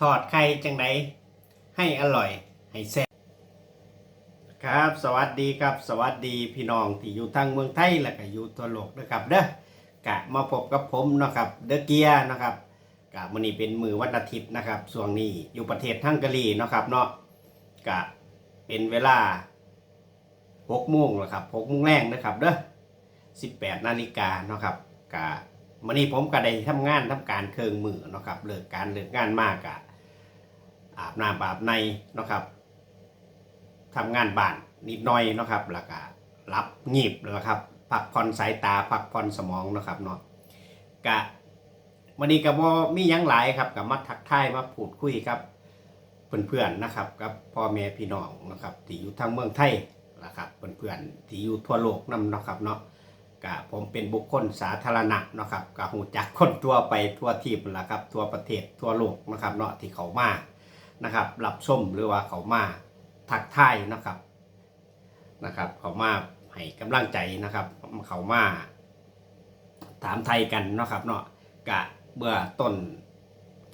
ทอดไข่จังไดให้อร่อย ให้แซ่บครับ สวัสดีครับ สวัสดีพี่น้องที่อยู่ทางเมืองไทยและก็อยู่ทั่วโลกนะครับเด้อกะมาพบกับผมนะครับเดอะเกียร์นะครับกะมื้อนี้เป็นมือวันอาทิตย์นะครับช่วงนี้อยู่ประเทศฮังการีนะครับเนาะกะเป็นเวลา6โมงแล้วครับ6โมงแรงนะครับเด้อ18นาฬิกาเนาะครับกะวันนี้ผมก็ได้ทำงานทำการเครื่องมือเนาะครับเลิกการเลิกงานมากอะ อาบน้ำอาบในเนาะครับทำงานบ้านนิดหน่อยเนาะครับแล้วก็รับงีบแล้วครับพักผ่อนสายตาพักผ่อนสมองเนาะครับเนาะกะวันนี้ก็บ่มียังหลายครับกับมาทักทายมาพูดคุยครับเพื่อนๆนะครับกับพ่อแม่พี่น้องนะครับที่อยู่ทางเมืองไทยนะครับเพื่อนๆที่อยู่ทั่วโลกนํเนาะครับเนาะกะผมเป็นบุคคลสาธารณะนะครับกะหูจักคนทั่วไปทั่วทีมละครับทั่วประเทศทั่วโลกนะครับเนาะที่เขามา นะครับรับชมหรือว่าเขามาทักทายนะครับนะครับ เขามาให้กำลังใจนะครับ เขามาถามไทยกันนะครับเนาะกะเบื่อต้น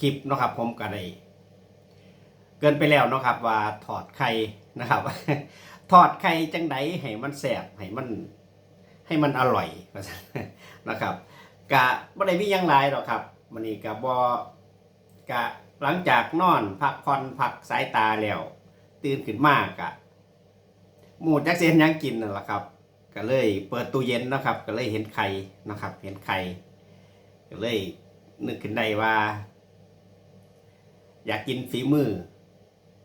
คลิปนะครับ ผมก็ได้เกินไปแล้วนะครับ ว่าถอดไข่นะครับถอดไข่จังไดให้มันแสบให้มันให้มันอร่อยนะครับกะบ่ได้มียังหลายหรอกครับมันนี้กะบ่กะ หลังจากนอนพักผ่อนพักสายตาแล้ว ตื่นขึ้นมากะหมูจักเซนยังกินนั่นแหละครับ ก็เลยเปิดตู้เย็นนะครับ ก็เลยเห็นไข่นะครับ เห็นไข่ก็เลยนึกขึ้นได้ว่า อยากกินฝีมือ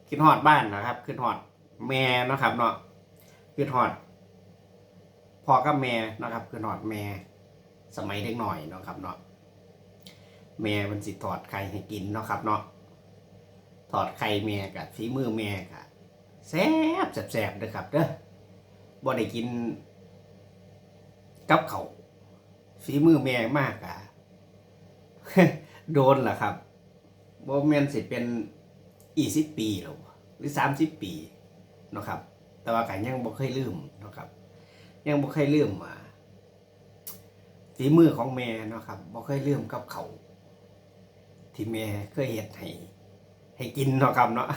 ขึ้นฮอดบ้านนะครับขึ้นฮอดแม่นะครับ เนาะขึ้นฮอดพอกับแม่นะครับคือหอดแม่สมัยเด็กหน่อยนะครับเนาะ แม่มันสิถอดไข่ให้กินเนาะครับเนาะถอดไข่แม่กับฝีมือแม่กับแซ่บแซ่บๆเด้อครับเด้อบ่ได้กินกับเขาฝีมือแม่มากอะโดนล่ะครับบ่แม่นสิเป็นอีสิบปีหรอหรือสามสิบปีเนาะครับ แต่ว่าก็ยังบ่เคยลืมเนาะครับ ยังบ่เคยลืมมาฝีมือของแม่เนาะครับบ่เคยลืมกับเขา ที่แม่เคยเฮ็ดให้ให้กินเนาะครับเนาะ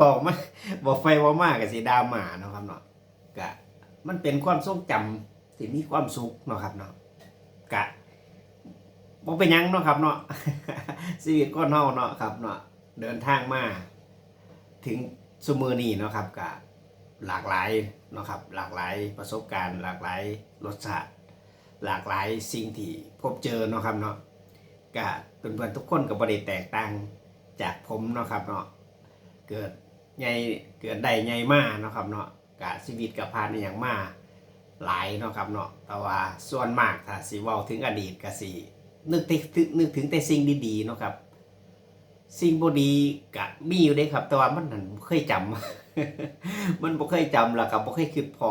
บอกมาบอกไฟว่ามากกับสีดราม่าเนาะครับเนาะกะมันเป็นความทรงจำที่มีความสุขเนาะครับเนาะกะบ่เป็นยังเนาะครับเนาะชีวิตก้อนเฮาเนาะครับเนาะเดินทางมาถึงสมือนี้เนาะครับกะหลากหลายเนาะครับหลากหลายประสบการณ์ หลากหลายรสชาติหลากหลายสิ่งที่พบเจอเนาะครับเนาะ ก็เพื่อนๆทุกคนก็บ่ได้แตกต่างจากผมเนาะครับเนาะเกิดใหญ่เกิดได้ใหญ่มากเนาะครับเนาะกะชีวิตกับผ่านอย่างมากหลายเนาะครับเนาะแต่ว่าส่วนมากถ้าสิเว้าถึงอดีตก็สินึกถึงนึกถึงแต่สิ่งดีๆเนาะครับ สิ่งบ่ดีก็มีอยู่เด้ครับ แต่ว่ามันนั่นบ่เคยจำมันบ่เคยจำแล้วก็บ่เคยคิดพอ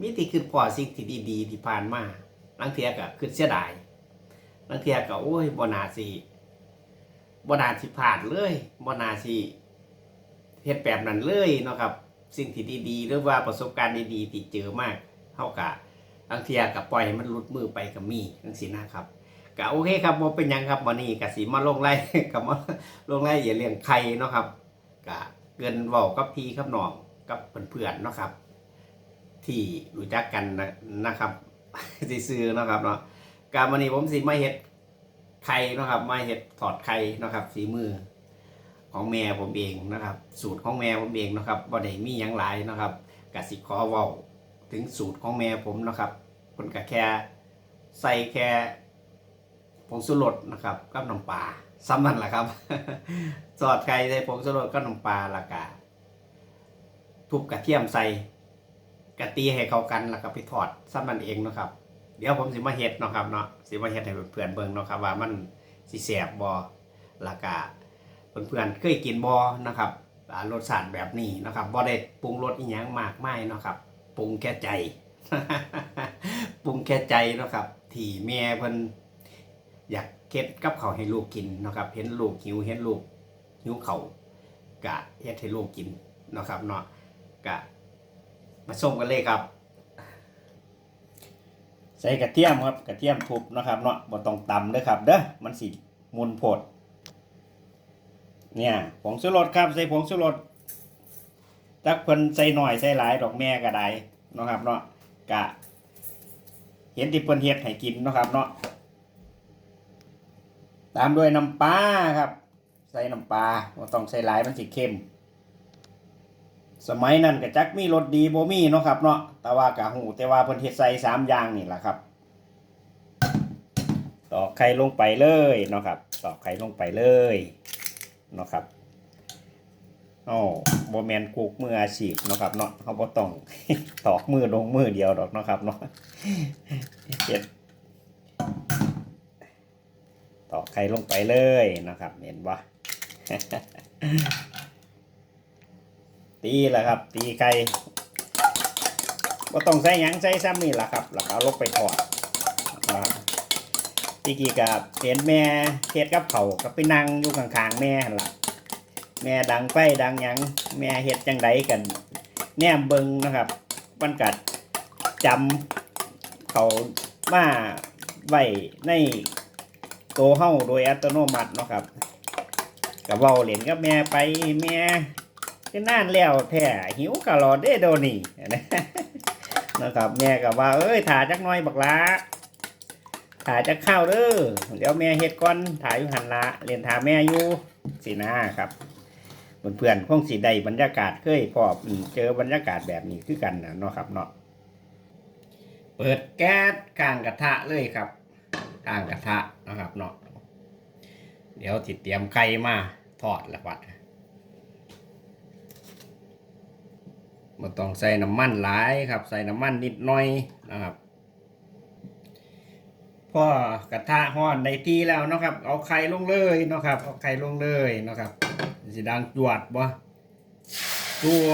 มีแต่คิดพอสิ่งที่ดีๆที่ผ่านมาบางเทียก็คิดเสียดาย บางเทียก็โอ้ยบนาสิบ่น่าสิพลาดเลยบนาสิเฮ็ดแบบนั้นเลยเนาะครับ สิ่งที่ดีๆ หรือว่าประสบการณ์ดีๆที่เจอมากเฮาก็บางเทียก็ปล่อยให้มันหลุดมือไปก็มีจังซี่นะครับก็โอเคครับบ่เป็นยังครับวันนี้ก็สิมาลงไล่กับมาลงไล่อย่าเลี้ยงไข่เนาะครับก็เกินเว้ากับพี่กับน้องกับเพื่อนๆเนาะครับ ที่รู้จักกันนะนะครับซื้อๆเนาะครับเนาะ การวันนี้ผมสิมาเฮ็ดไข่นะครับมาเฮ็ดถอดไข่นะครับสีมือของแม่ผมเองนะครับ สูตรของแม่ผมเองนะครับบ่ได้มีหยังหลายนะครับกสิขอเว้าถึงสูตรของแม่ผมนะครับเพิ่นก็แค่ใส่แค่ผงชูรสนะครับกับน้ำปลาซ้ำนั่นแหละครับสอดไก่ใส่ผงชูรสกับน้ำปลาละกาทุบกระเทียมใส่กะตีให้เข้ากันแล้วก็ไปทอดซ้ำนั่นเองนะครับ เดี๋ยวผมสิมาเฮ็ดเนาะครับเนาะสิมาเฮ็ดให้เพื่อนเบิ่งเนาะครับว่ามันสิแซ่บบ่ละกาเพื่อนๆเคยกินบ่นะครับรสชาติแบบนี้นะครับบ่ได้ปรุงรสอีหยังมากมายเนาะครับปรุงแค่ใจปรุงแค่ใจเนาะครับที่แม่เพิ่นอยากเก็ดกับเขาให้ลูกกินเนาะครับ เห็นลูกหิวเห็นลูกหิวเขากะเฮ็ดให้ลูกกินเนาะครับเนาะกะมาส้มกันเลยครับ ใส่กระเทียมครับกระเทียมทุบนะครับเนาะบ่ต้องตำเด้อครับเด้อมันสิมุนโพดเนี่ยผงชูรสครับใส่ผงชูรสจักเพิ่นใส่หน่อยใส่หลายดอกแม่ก็ได้นะครับเนาะกะ เห็นที่เพิ่นเฮ็ดให้กินนะครับเนาะตามด้วยน้ำปลาครับ ใส่น้ำปลาบ่ต้องใส่หลายมันสิเค็ม สมัยนั้นก็จักมีรสดีบ่มีเนาะครับเนาะแต่ว่ากะหูแต่ว่าเพิ่นเฮ็ดใส่สามอย่างนี่แหละครับ ตอกไข่ลงไปเลยเนาะครับ ตอกไข่ลงไปเลยเนาะครับโอ้บ่แมนกุกมืออาชีพเนาะครับเนาะเขาบ่ต้องตอกมือลงมือเดียวดอกเนาะครับเนาะเฮ็ดตอกไข่ลงไปเลยนะครับ เห็นบ่ ตีแหละครับ ตีไข่บ่ต้องใส่หยังใส่ซ้ำนี่แหละครับแล้วเอาลงไปทอดนะครับพี่กีกับเห็นแม่เฮ็ดกับเขากับไปนั่งอยู่ข้างๆแม่หันละแม่ดังไฟดังหยังแม่เฮ็ดจังไดกัน แนมเบิงนะครับมันกัดจำเขามาไว้ในโตวเฮาโดยอัตโนมัตินะครับกับเว้าเล่นกับแม่ไปแม่ ก็นานแล้วแท้หิวกะหลอดเด้โดนี่นะครับแม่ก็ว่า เอ้ยถ่าจักน่อยบักละถ่ายจะเข้าวเด้อเดี๋ยวแม่เฮ็ดก่อนถ่ายอยู่หันละเรียนถ่าแม่อยู่สินะครับเพื่อนๆคงสิได้บรรยากาศเคยพอเจอบรรยากาศแบบนี้คือกันนะเนาะครับเนาะเปิดแก๊สกลางกระทะเลยครับกลางกระทะนะครับเนาะเดี๋ยวติดเตรียมไข่มาทอดละบัด มาต้องใส่น้ำมันหลายครับ ใส่น้ำมันนิดหน่อยนะครับพอกระทะห้อนในที่แล้วนะครับ เอาไข่ลงเลยนะครับ เอาไข่ลงเลยนะครับสิดังจวดบ่ตัว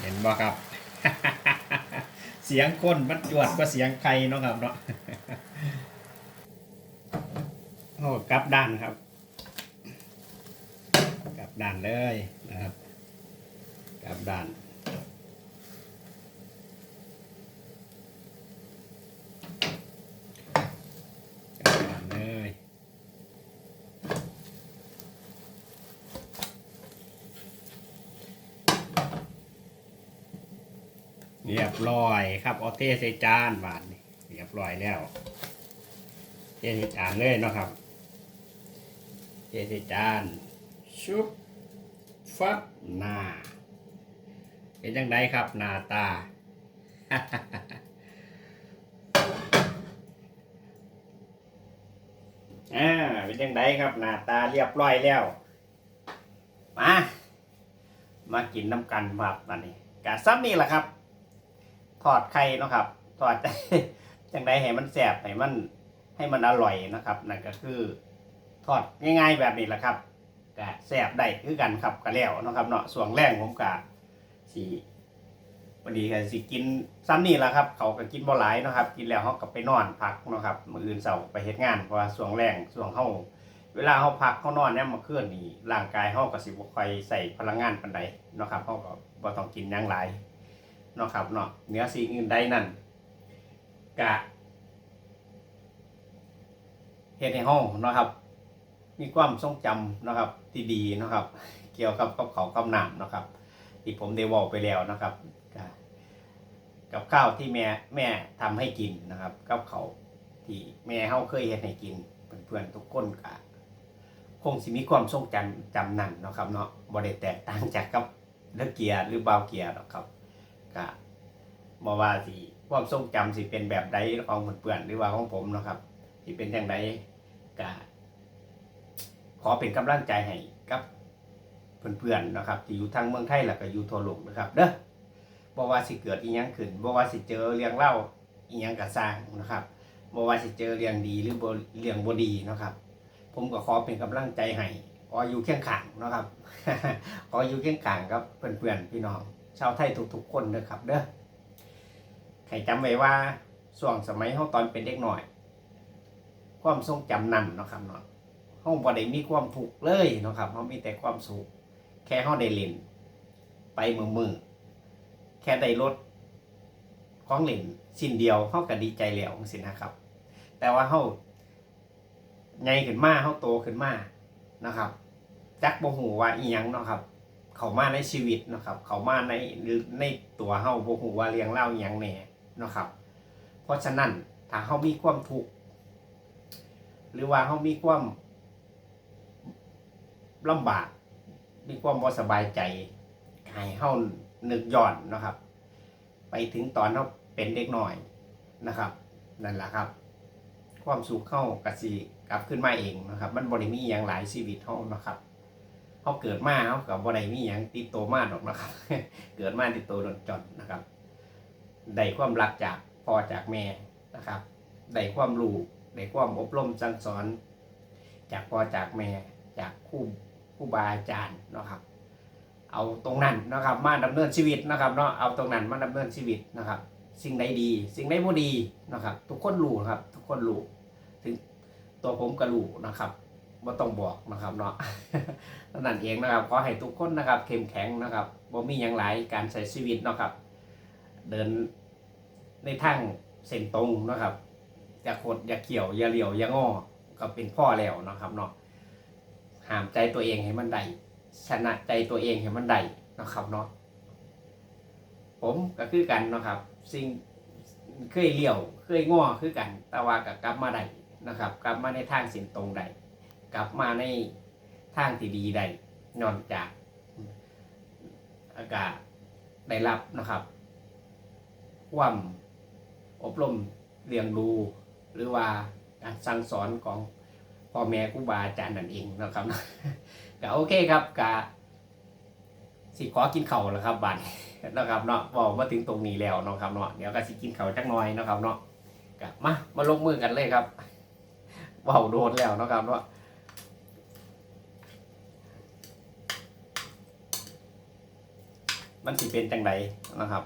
เห็นบ่ครับ เสียงคนมันจวดก็เสียงไข่นะครับเนาะโอ้กลับด้านครับ กลับด้านเลยนะครับ กลับด้านกลับด้านเลยเรียบร้อยครับเอาเทใส่จานบาทเรียบร้อยแล้วเทใส่จานเลยเนาะครับเทใส่จานชุบฟับหน้า เป็นยังไงครับหน้าตา อ่าเป็นยังไงครับหน้าตาเรียบร้อยแล้ว มา มากินน้ำกันครับวันนี้กะซับนี่แหละครับ ทอดไข่นะครับทอดจังไดให้มันแสบให้มันให้มันอร่อยนะครับนั่นก็คือ ทอดง่ายๆแบบนี้แหละครับกะแสบได้คือกันครับกะแล้วนะครับเนาะส่วนแรงผมกะ สีวันนี้ก็สิกินซ้ำนี่แหละครับ เขาก็กินบ่หลายเนาะครับ กินแล้วเขาก็ไปนอนพักเนาะครับมื้ออื่นเสาร์ไปเฮ็ดงานเพราะว่าส่วงแรงส่วงเฮาเวลาเฮาพักเฮานอนเนี่ยมาเคลื่อนนี่ร่างกายเฮาก็สิบ่ค่อยใส่พลังงานปานใดเนาะครับเฮาก็บ่ต้องกินหยังหลายเนาะครับเนาะเนื้อสิ่งอื่นใดนั่นกะเฮ็ดให้ห้องเนาะครับ มีความทรงจำเนาะครับ ที่ดีเนาะครับ เกี่ยวกับกับเขากับน้ำเนาะครับ ที่ผมได้บอกไปแล้วนะครับ กับข้าวที่แม่แม่ทำให้กินนะครับ กับเขาที่แม่เฮาเคยเฮ็ดให้กินเพื่อนๆทุกคนกะคงสิมีความทรงจำจำนั่นนะครับเนาะบ่ได้แตกต่างจากกับเลือเกียร์หรือเบาเกียร์หรอกครับก็บอว่าสิความทรงจำสิเป็นแบบใดของเพื่อนๆหรือว่าของผมนะครับสิเป็นอย่างไรก็ขอเป็นกำลังใจให้กับ เพื่อนๆนะครับที่อยู่ทางเมืองไทยแล้วก็อยู่ทั่วโลกนะครับเด้อบ่ว่าสิเกิดอีหยังขึ้นบ่ว่าสิเจอเรื่องเล่าอีหยังก็สร้างนะครับบ่ว่าสิเจอเรื่องดีหรือบ่เรื่องบ่ดีนะครับ ผมก็ขอเป็นกำลังใจให้ขออยู่เคียงข้างนะครับขออยู่เคียงข้างกับเพื่อนๆพี่น้องชาวไทยทุกๆคนเด้อครับ เด้อให้จำไว้ว่าช่วงสมัยเฮาตอนเป็นเด็กหน่อย ความทรงจำนั่นเนาะครับเนาะเฮาบ่ได้มีความทุกข์เลยเนาะครับเฮามีแต่ความสุข แค่เฮาได้เล่น ไปมือมือแค่ได้รถของเล่นสิ้นเดียวเฮาก็ดีใจแล้วจังซี่นะครับ แต่ว่าเฮาใหญ่ขึ้นมาเฮาโตขึ้นมานะครับ จักบ่ฮู้ว่าอีหยังเนาะครับ เขามาในชีวิตนะครับ เขามาในในตัวเฮาบ่ฮู้ว่าเรื่องเล่าอีหยังแหน่นะครับ เพราะฉะนั้นถ้าเฮามีความทุกข์หรือว่าเฮามีความลำบาก มีความบ่สบายใจให้เฮานึกย้อนนะครับ ไปถึงตอนเฮาเป็นเด็กน้อยนะครับนั่นแหละครับ ความสุขเข้ากะสิกลับขึ้นมาเองนะครับ มันบ่ได้มีอย่างหลายชีวิตเฮานะครับเฮาเกิดมาเฮากับบ่ได้มีหยังติดโตมาดอกนะครับ เกิดมาติดโตโดนจนนะครับได้ความรักจากพ่อจากแม่นะครับได้ความรู้ได้ความอบรมสั่งสอน จากพ่อจากแม่จากคู่ รูบาอาจารย์เนาะครับ เอาตรงนั้นนะครับมาดำเนินชีวิตนะครับเนาะเอาตรงนั้นมาดำเนินชีวิตนะครับ สิ่งใดดี สิ่งใดบ่ดีนะครับ ทุกคนรู้นะครับ ทุกคนรู้ถึงตัวผมก็รู้นะครับบ่ต้องบอกนะครับเนาะนั่นเองนะครับขอให้ทุกคนนะครับเข้มแข็งนะครับบ่มีหยังหลายการใช้ชีวิตนะครับ เดินในทางเส้นตรงนะครับอย่าโคดอย่าเขี่ยวอย่าเหลี่ยวอย่างอก็เป็นพ่อแล้วนะครับเนาะ หามใจตัวเองให้มันได้ชนะใจตัวเองให้มันได้นะครับเนาะผมก็คือกันเนาะครับ สิ่งเคยเลี้ยวเคยง้อคือกัน แต่ว่าก็กลับมาได้นะครับ กลับมาในทางเส้นตรงได้กลับมาในทางที่ดีได้นอนจากอากาศได้รับนะครับความอบรมเรียนรู้หรือว่าการสั่งสอนของ พ่อแม่ครูบาอาจารย์นั่นเองนะครับก็โอเคครับกะสิขอกินเข่าวแล้วครับบัดนะครับเนาะบอกมาถึงตรงนี้แล้วนะครับเนาะเดี๋ยวก็สิกินเข่าวจักหน่อยนะครับเนาะก็มามาลงมือกันเลยครับเบาโดนแล้วนะครับเนาะมันสิเป็นจังไดนะครับ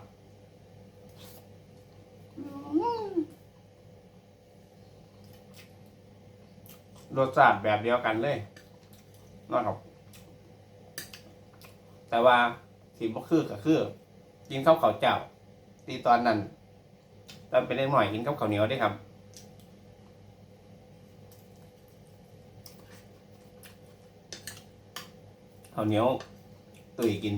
รสชาติแบบเดียวกันเลยนะครับแต่ว่าสีบ่คือก็คือกินข้าวเขาเจ้าตีตอนนั้นตอนเป็นเล็กหน่อยกินข้าวเขาเหนียวได้วยครับ ข้าวเหนียวตุยกิน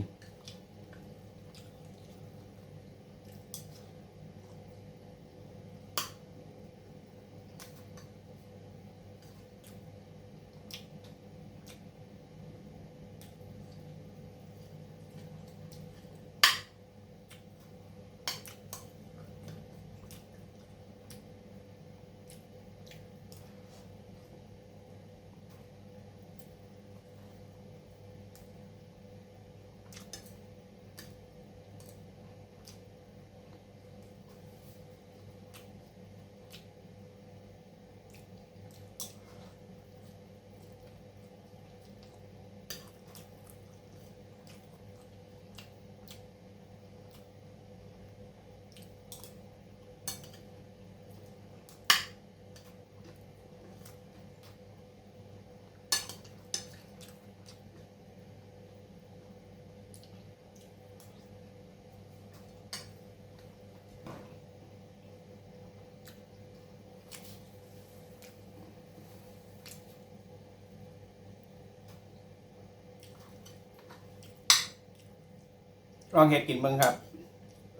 ลองเห็ดกินเมืองครับ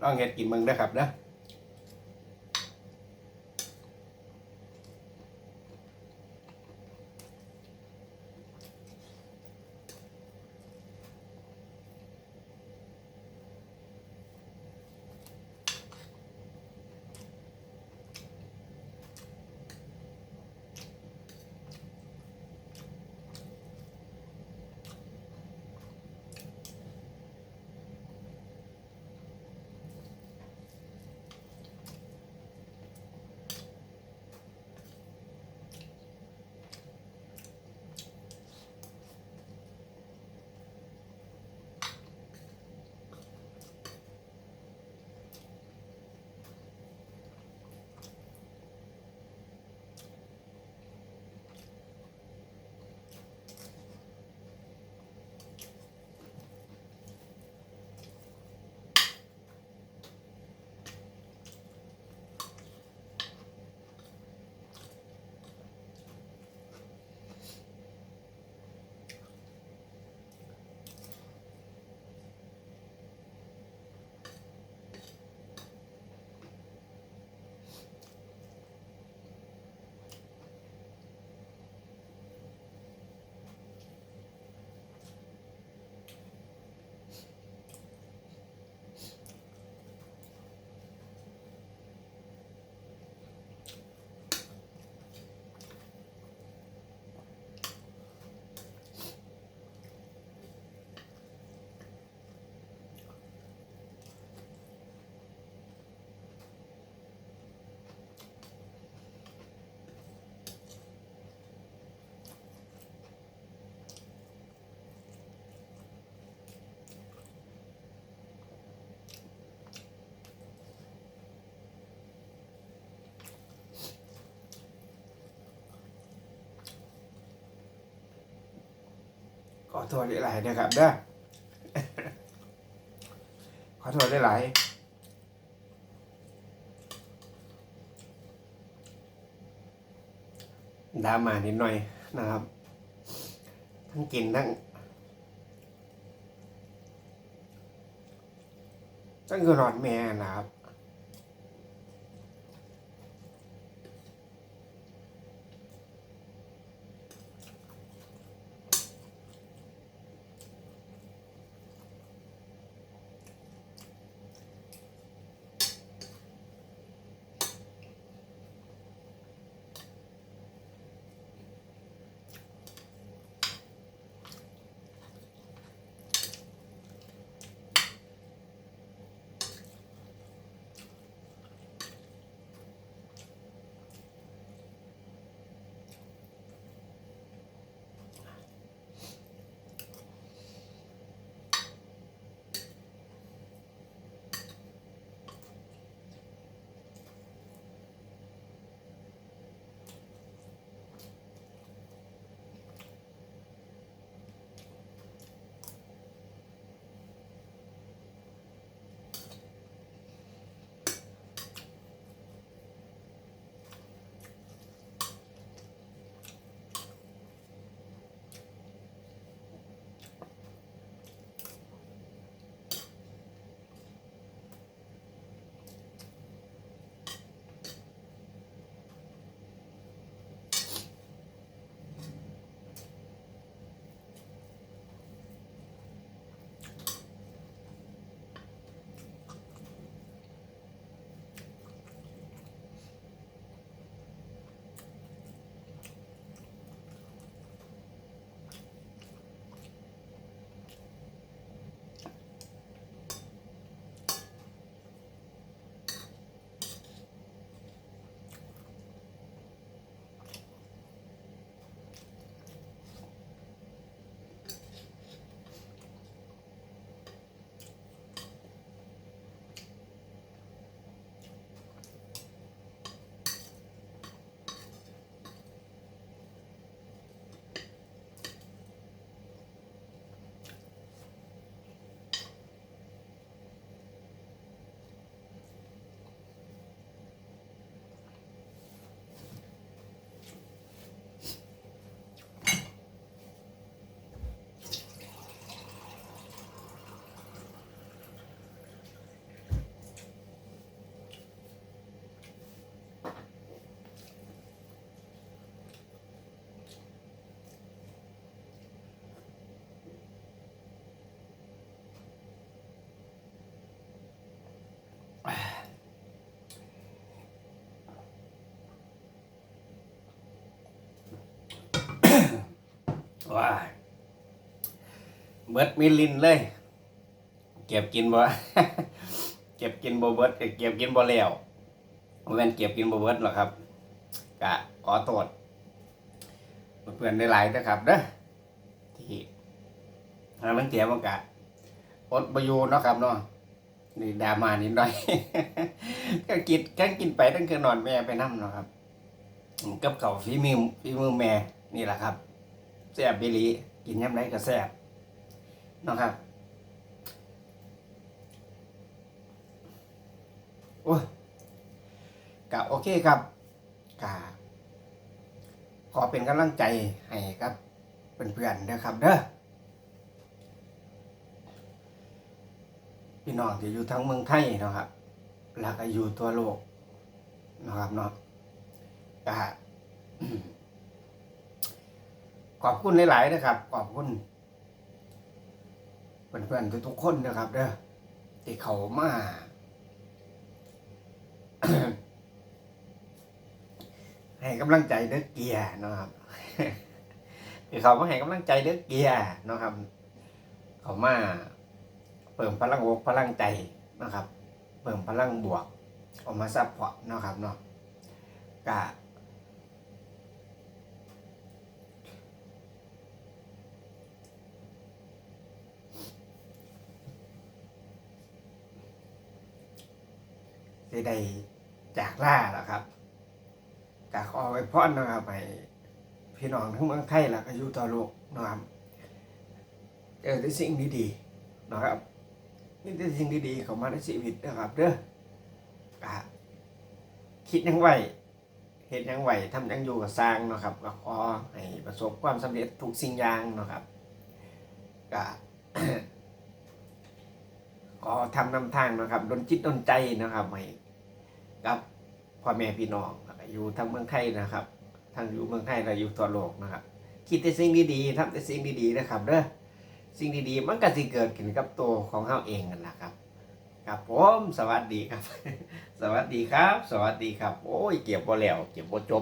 ลองเห็ดกินเมืองได้ครับนะ อโทษหลายๆนะครับเด้อขอโทษหลายๆดรามานิดหน่อยนะครับ ทั้งกินทั้งทั้งคือนอนแม่นะครับ ว้าเบิดมิลลินเลย เก็บกินบ่เก็บกินบ่เบิดเอ้เก็บกินบ่แล้วบ่แม่นเก็บกินบ่เบิดหรอกครับกะขอโทษเพื่อนๆหลายนะครับเด้อที่ถ้ามันเสียมันกะอดบ่อยู่เนาะครับเนาะนี่ดามานิดหน่อยก็กินทั้งกินไปทั้งคืนนอนแม่ไปนํเนาะครับ กับเก่าฝีมือฝีมือแม่นี่แหละครับ แซ่บบิลีกินยำไรก็แซ่บนะครับโอ้ยกะโอเคครับกะขอเป็นกำลังใจให้ครับเพื่อนๆนะครับเด้อพี่น้องที่อยู่ทั้งเมืองไทยนะครับแล้วก็อยู่ทั่วโลกนะครับเนาะกะ ขอบคุณหลายๆนะครับ ขอบคุณเพื่อนๆทุกๆคนนะครับเด้อที่เขามาให้กำลังใจเด้อเกียร์นะครับที่เขามาให้กำลังใจเด้อเกียร์นะครับ เขามาเพิ่มพลังอกพลังใจนะครับ เพิ่มพลังบวกออกมาซัพพอร์ตนะครับเนาะกะ ได้ได้จากล่าแล้วครับจากอไว้พรนะครับให้พี่น้องทั้งเมืองไทยแล้วก็อยู่ต่อโลกนะครับเจอแต่สิ่งดีๆนะครับนี่แต่สิ่งดีๆเข้ามาในชีวิตนะครับเด้อก็คิดยังไหวเห็นยังไหวทำยังอยู่กับสร้างนะครับก็ขอให้ประสบความสำเร็จทุกสิ่งอย่างนะครับก็ ก็ทำนำทางนะครับดนจิตดนใจนะครับให้กับพ่อแม่พี่น้องอยู่ทั้งเมืองไทยนะครับทั้งอยู่เมืองไทยและอยู่ทั่วโลกนะครับ คิดแต่สิ่งดีๆทำแต่สิ่งดีๆนะครับเด้อสิ่งดีๆมันก็สิเกิดขึ้นกับตัวของเฮาเองนั่นแหละครับครับผมสวัสดีครับ สวัสดีครับ สวัสดีครับ โอ้ยเก็บบ่แล้วเก็บบ่จบ